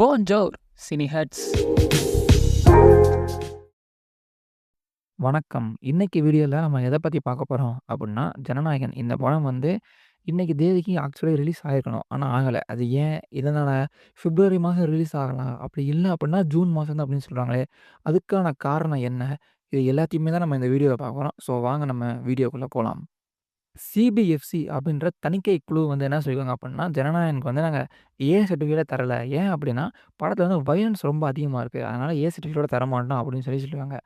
போன்ஜோர் சினிஹட்ஸ் வணக்கம். இன்னைக்கு வீடியோவில் நம்ம எதை பற்றி பார்க்க போகிறோம் அப்படின்னா ஜனநாயகன். இந்த படம் வந்து இன்னைக்கு தேதிக்கு ஆக்சுவலி ரிலீஸ் ஆகிருக்கணும் ஆனால் ஆகலை அது ஏன்? இதனால் ஃபிப்ரவரி மாதம் ரிலீஸ் ஆகலாம். அப்படி இல்லை அப்படின்னா ஜூன் மாதம் தான் அப்படின்னு சொல்கிறாங்களே அதுக்கான காரணம் என்ன? இது எல்லாத்தையுமே தான் நம்ம இந்த வீடியோவை பார்க்குறோம் ஸோ வாங்க நம்ம வீடியோக்குள்ளே போகலாம் சிபிஎஃப்சி அப்படின்ற தணிக்கை குழு வந்து என்ன சொல்லியிருக்காங்க அப்படின்னா ஜனநாயகனுக்கு வந்து நாங்கள் ஏ சர்டிஃபிகேட்டே தரல. ஏன் அப்படின்னா, படத்தில் வந்து வயலன்ஸ் ரொம்ப அதிகமாக இருக்குது அதனால் ஏ சர்டிஃபிகேட்டோட தரமாட்டோம் அப்படின்னு சொல்லி சொல்லுவாங்க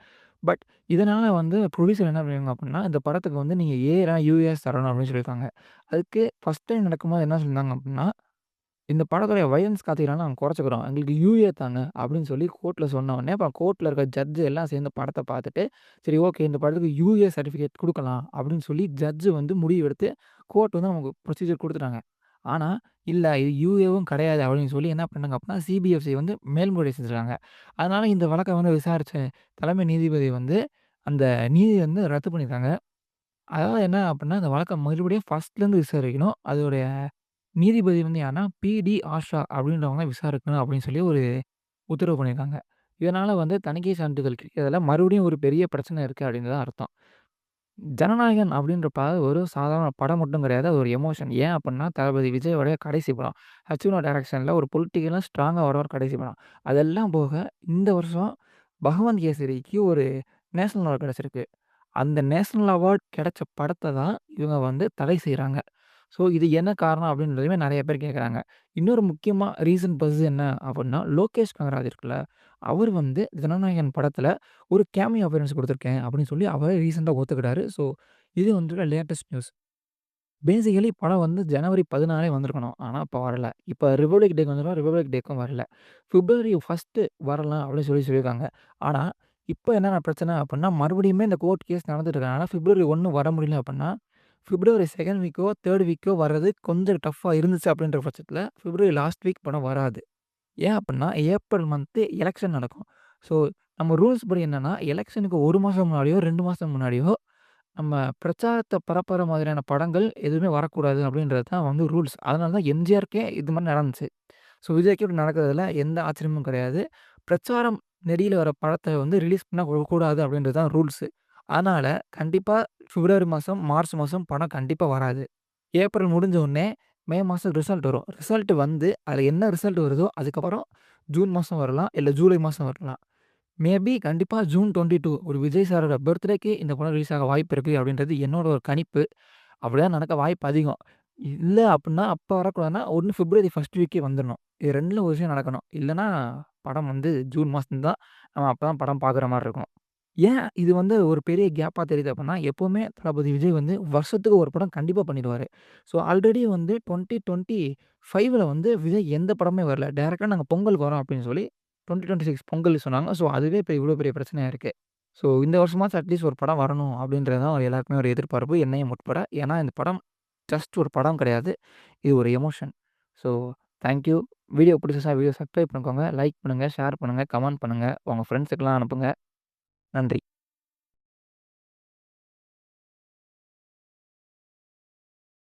பட் இதனால் வந்து ப்ரொடியூசர் என்ன பண்ணுவாங்க அப்படின்னா இந்த படத்துக்கு வந்து நீங்கள் ஏ யூஎஸ் தரணும் அப்படின்னு சொல்லியிருக்காங்க. அதுக்கு ஃபர்ஸ்ட் டைம் நடக்கும்போது என்ன சொல்லியிருந்தாங்க அப்படின்னா இந்த படத்துடைய வயலன்ஸ் காத்திரலாம் நாங்கள் குறைச்சிக்கிறோம் எங்களுக்கு யுஏ தாங்க அப்படின்னு சொல்லி கோர்ட்டில் சொன்னவொடனே உடனே, அப்புறம் இருக்க ஜட்ஜு எல்லாம் சேர்ந்து படத்தை பார்த்துட்டு, சரி ஓகே இந்த படத்துக்கு யுஏ சர்டிஃபிகேட் கொடுக்கலாம் அப்படின்னு சொல்லி ஜட்ஜு வந்து முடிவு எடுத்து, கோர்ட் வந்து நமக்கு ப்ரொசீஜர் கொடுத்துட்டாங்க ஆனால் இல்லை இது யுஏவும் கிடையாது அப்படின்னு சொல்லி என்ன பண்ணாங்க அப்படின்னா சிபிஎஃப்சி வந்து மேல்முறை செஞ்சுருக்காங்க. அதனால் இந்த வழக்கை வந்து விசாரித்த தலைமை நீதிபதி வந்து, அந்த நீதி வந்து ரத்து பண்ணியிருக்காங்க. அதாவது என்ன அப்படின்னா இந்த வழக்கை மறுபடியும் ஃபர்ஸ்ட்லேருந்து விசாரிக்கணும். அதோடைய நீதிபதி வந்து யாருன்னா, பி.டி. ஆஷா அப்படின்றவங்க விசாரிக்கணும் அப்படின்னு சொல்லி ஒரு உத்தரவு பண்ணியிருக்காங்க. இதனால வந்து தணிக்கை சான்றிதழ் கிடைக்கிறதுல மறுபடியும் ஒரு பெரிய பிரச்சனை இருக்கு அப்படின்னு தான் அர்த்தம். ஜனநாயகன் அப்படின்றப்ப ஒரு சாதாரண படம் மட்டும் கிடையாது. அது ஒரு எமோஷன். ஏன் அப்படின்னா தளபதி விஜயோடைய கடைசி படம். அர்ச்சுனா டைரக்ஷன்ல ஒரு பொலிட்டிக்கலா ஸ்ட்ராங்கா வர ஒரு கடைசி படம். அதெல்லாம் போக இந்த வருஷம் பகவந்த் கேசரிக்கு ஒரு நேஷனல் அவார்ட் கிடைச்சிருக்கு. அந்த நேஷனல் அவார்ட் கிடைச்ச படத்த தான் இவங்க வந்து தடை செய்றாங்க. ஸோ இது என்ன காரணம் அப்படின்றதுமே நிறைய பேர் கேட்குறாங்க. இன்னொரு முக்கியமா ரீசன் பஸ் என்ன அப்படின்னா லோகேஷ் கனகராஜ் இருக்குல்ல, அவர் வந்து ஜனநாயகன் படத்துல ஒரு கேமியோ அப்பியரன்ஸ் குடுத்துருக்கேன் அப்படின்னு சொல்லி அவரே ரீசென்ட்டா ஒத்துக்கிட்டாரு. ஸோ இது வந்து லேட்டஸ்ட் நியூஸ். பேசிக்கலி படம் வந்து ஜனவரி 14 வந்திருக்கணும். ஆனா இப்ப வரல. இப்ப ரிபப்ளிக் டேக்கு வந்துரும். ரிபப்ளிக் டேக்கும் வரல. பிப்ரவரி 1 வரலாம் அப்படின்னு சொல்லி சொல்லியிருக்காங்க. ஆனா, இப்ப என்னென்ன பிரச்சனை அப்படின்னா, மறுபடியுமே இந்த கோர்ட் கேஸ் நடந்துட்டு இருக்கனால பிப்ரவரி 1 வர முடியல அப்படின்னா பிப்ரவரி செகண்ட் வீக்கோ, தேர்ட் வீக்கோ வர்றது கொஞ்சம் டஃப்பாக இருந்துச்சு அப்படின்ற பட்சத்தில் பிப்ரவரி லாஸ்ட் வீக் படம் வராது. ஏன் அப்படின்னா ஏப்ரல் மந்த்து எலெக்ஷன் நடக்கும். ஸோ நம்ம ரூல்ஸ் படி என்னென்னா எலெக்ஷனுக்கு ஒரு மாதம் முன்னாடியோ, ரெண்டு மாதம் முன்னாடியோ, நம்ம பிரச்சாரத்தை பரப்புற மாதிரியான படங்கள் எதுவுமே வரக்கூடாது அப்படின்றது தான் வந்து ரூல்ஸ். அதனால தான் எம்ஜிஆருக்கே இது மாதிரி நடந்துச்சு. ஸோ விஜய்க்கு இப்படி நடக்கிறதுல எந்த ஆச்சரியமும் கிடையாது. பிரச்சாரம் நெடியில் வர படத்தை வந்து ரிலீஸ் பண்ணால் கூடாது அப்படின்றது தான் ரூல்ஸு. அதனால கண்டிப்பா பிப்ரவரி மாதம் மார்ச் மாதம் பணம் கண்டிப்பா வராது. ஏப்ரல் முடிஞ்ச உடனே மே மாசம் ரிசல்ட் வரும். ரிசல்ட் வந்து அதில் என்ன ரிசல்ட் வருதோ அதுக்கப்புறம் ஜூன் மாசம் வரலாம். இல்ல ஜூலை மாசம் வரலாம். மேபி கண்டிப்பா ஜூன் 22 ஒரு விஜய் சாரோட பர்த்டேக்கு இந்த படம் ரிலீஸ் ஆக வாய்ப்பு இருக்கு அப்படின்றது என்னோட ஒரு கணிப்பு. அப்படிதான் நடக்க வாய்ப்பு அதிகம். இல்ல அப்படின்னா அப்ப வரக்கூடாதுன்னா, ஒண்ணு பிப்ரவரி ஃபர்ஸ்ட் வீக்கே வந்துரணும். இது 2ல ஒரு விஷயம் நடக்கணும். இல்லன்னா படம் வந்து ஜூன் மாசம் தான் நம்ம அப்பதான் படம் பார்க்குற மாரி இருக்கும். ஏன் இது வந்து ஒரு பெரிய கேப்பாக தெரியுது அப்படின்னா எப்போவுமே தளபதி விஜய் வந்து வருஷத்துக்கு ஒரு படம் கண்டிப்பாக பண்ணிடுவார் ஸோ ஆல்ரெடி வந்து 2025ல வந்து விஜய் எந்த படமே வரல. டேரெக்டாக நாங்கள் பொங்கலுக்கு வரோம் அப்படின்னு சொல்லி டுவெண்ட்டி டுவெண்ட்டி சிக்ஸ் பொங்கல் சொன்னாங்க. ஸோ அதுவே இப்போ இவ்வளோ பெரிய பிரச்சனையாக இருக்குது ஸோ இந்த வருஷமாச்சும் அட்லீஸ்ட் ஒரு படம் வரணும் அப்படின்றது தான் எல்லாருக்குமே ஒரு எதிர்பார்ப்பு. என்னையும் உட்பட. ஏன்னா இந்த படம் ஜஸ்ட் ஒரு படம் கிடையாது. இது ஒரு emotion. So thank you. Video பிடிச்சா வீடியோ சப்ஸ்கிரைப் பண்ணிக்கோங்க. லைக் பண்ணுங்கள் ஷேர் பண்ணுங்கள் கமெண்ட் பண்ணுங்க. உங்கள் ஃப்ரெண்ட்ஸுக்கெல்லாம் அனுப்புங்க. நன்றி.